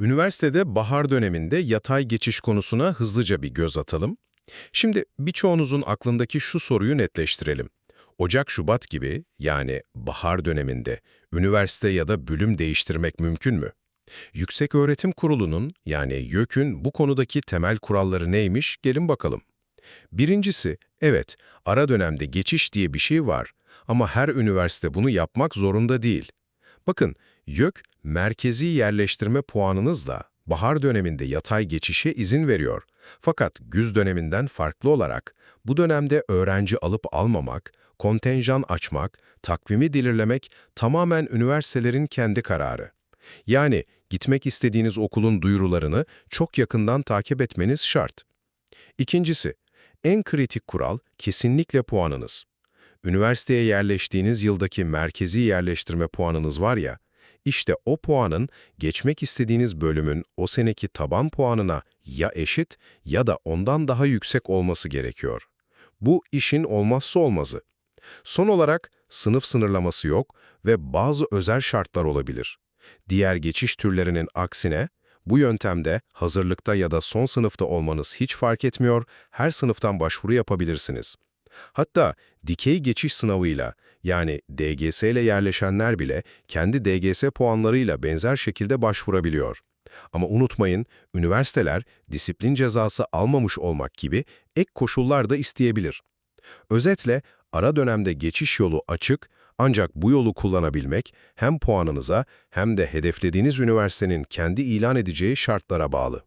Üniversitede bahar döneminde yatay geçiş konusuna hızlıca bir göz atalım. Şimdi birçoğunuzun aklındaki şu soruyu netleştirelim. Ocak-Şubat gibi yani bahar döneminde üniversite ya da bölüm değiştirmek mümkün mü? Yükseköğretim Kurulu'nun yani YÖK'ün bu konudaki temel kuralları neymiş gelin bakalım. Birincisi, evet ara dönemde geçiş diye bir şey var ama her üniversite bunu yapmak zorunda değil. Bakın, YÖK merkezi yerleştirme puanınızla bahar döneminde yatay geçişe izin veriyor. Fakat güz döneminden farklı olarak bu dönemde öğrenci alıp almamak, kontenjan açmak, takvimi belirlemek tamamen üniversitelerin kendi kararı. Yani gitmek istediğiniz okulun duyurularını çok yakından takip etmeniz şart. İkincisi, en kritik kural kesinlikle puanınız. Üniversiteye yerleştiğiniz yıldaki merkezi yerleştirme puanınız var ya, işte o puanın geçmek istediğiniz bölümün o seneki taban puanına ya eşit ya da ondan daha yüksek olması gerekiyor. Bu işin olmazsa olmazı. Son olarak sınıf sınırlaması yok ve bazı özel şartlar olabilir. Diğer geçiş türlerinin aksine bu yöntemde hazırlıkta ya da son sınıfta olmanız hiç fark etmiyor, her sınıftan başvuru yapabilirsiniz. Hatta dikey geçiş sınavıyla yani DGS ile yerleşenler bile kendi DGS puanlarıyla benzer şekilde başvurabiliyor. Ama unutmayın, üniversiteler disiplin cezası almamış olmak gibi ek koşullar da isteyebilir. Özetle ara dönemde geçiş yolu açık ancak bu yolu kullanabilmek hem puanınıza hem de hedeflediğiniz üniversitenin kendi ilan edeceği şartlara bağlı.